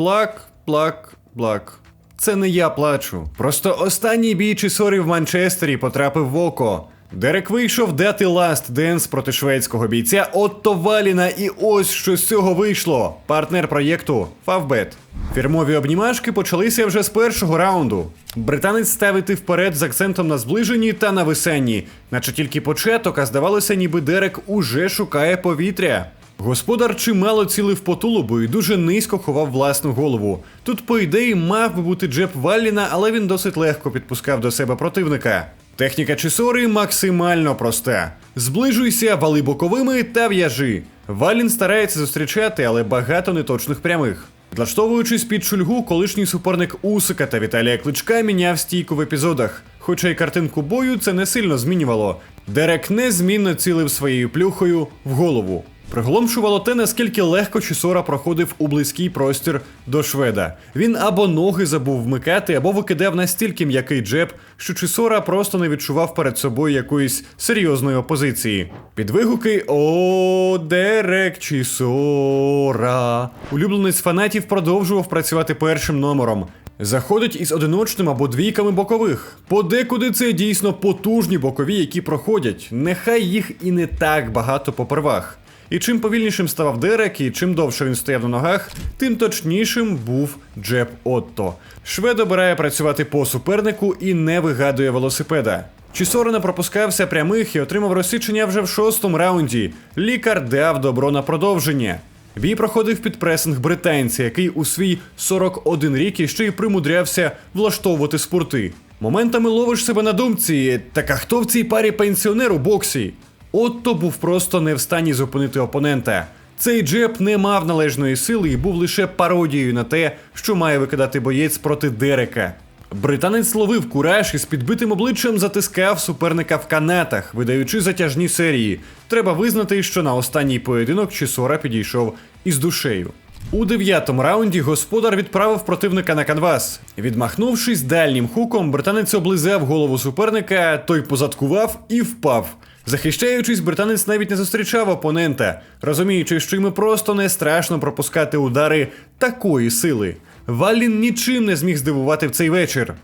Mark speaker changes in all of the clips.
Speaker 1: Плак, плак, плак. Це не я плачу. Просто останній бій Чісорі в Манчестері потрапив в око. Дерек вийшов дати ласт денс проти шведського бійця Отто Валіна, і ось що з цього вийшло. Партнер проєкту Фавбет. Фірмові обнімашки почалися вже з першого раунду. Британець ставити вперед з акцентом на зближенні та на висенні, наче тільки початок, а здавалося, ніби Дерек уже шукає повітря. Господар чимало цілив по тулубу і дуже низько ховав власну голову. Тут, по ідеї, мав би бути джеб Валліна, але він досить легко підпускав до себе противника. Техніка Чисори максимально проста: зближуйся, вали боковими та в'яжи. Валін старається зустрічати, але багато неточних прямих. Підлаштовуючись під шульгу, колишній суперник Усика та Віталія Кличка міняв стійку в епізодах. Хоча й картинку бою це не сильно змінювало. Дерек незмінно цілив своєю плюхою в голову. Приголомшувало те, наскільки легко Чісора проходив у близький простір до шведа. Він або ноги забув вмикати, або викидав настільки м'який джеб, що Чісора просто не відчував перед собою якоїсь серйозної опозиції. Під вигуки О, Дерек Чісора. Улюбленець фанатів продовжував працювати першим номером. Заходить із одиночним або двійками бокових. Подекуди це дійсно потужні бокові, які проходять. Нехай їх і не так багато попервах. І чим повільнішим ставав Дерек, і чим довше він стояв на ногах, тим точнішим був Джеб Отто. Швед обирає працювати по супернику і не вигадує велосипеда. Чісора не пропускався прямих і отримав розсічення вже в шостому раунді. Лікар дав добро на продовження. Бій проходив під пресинг британця, який у свій 41 рік іще й примудрявся влаштовувати спорти. Моментами ловиш себе на думці, так а хто в цій парі пенсіонер у боксі? Отто був просто не в стані зупинити опонента. Цей джеб не мав належної сили і був лише пародією на те, що має викидати боєць проти Дерека. Британець ловив кураж і з підбитим обличчям затискав суперника в канатах, видаючи затяжні серії. Треба визнати, що на останній поєдинок Чісора підійшов із душею. У дев'ятому раунді господар відправив противника на канвас. Відмахнувшись дальнім хуком, британець облизав голову суперника, той позадкував і впав. Захищаючись, британець навіть не зустрічав опонента, розуміючи, що йому просто не страшно пропускати удари такої сили. Валін нічим не зміг здивувати в цей вечір.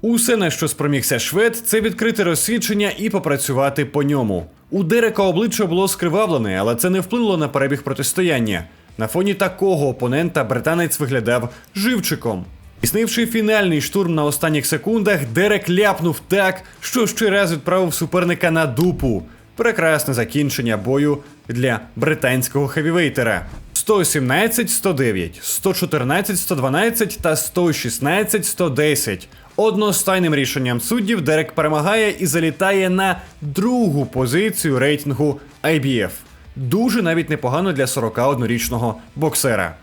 Speaker 1: Усе, на що спромігся швед, це відкрити розсвідчення і попрацювати по ньому. У Дерека обличчя було скривавлене, але це не вплинуло на перебіг протистояння. На фоні такого опонента британець виглядав живчиком. Існивши фінальний штурм на останніх секундах, Дерек ляпнув так, що ще раз відправив суперника на дупу. Прекрасне закінчення бою для британського хевівейтера. 117 109, 114 112 та 116 110. Одностайним рішенням суддів Дерек перемагає і залітає на другу позицію рейтингу IBF. Дуже навіть непогано для 41-річного боксера.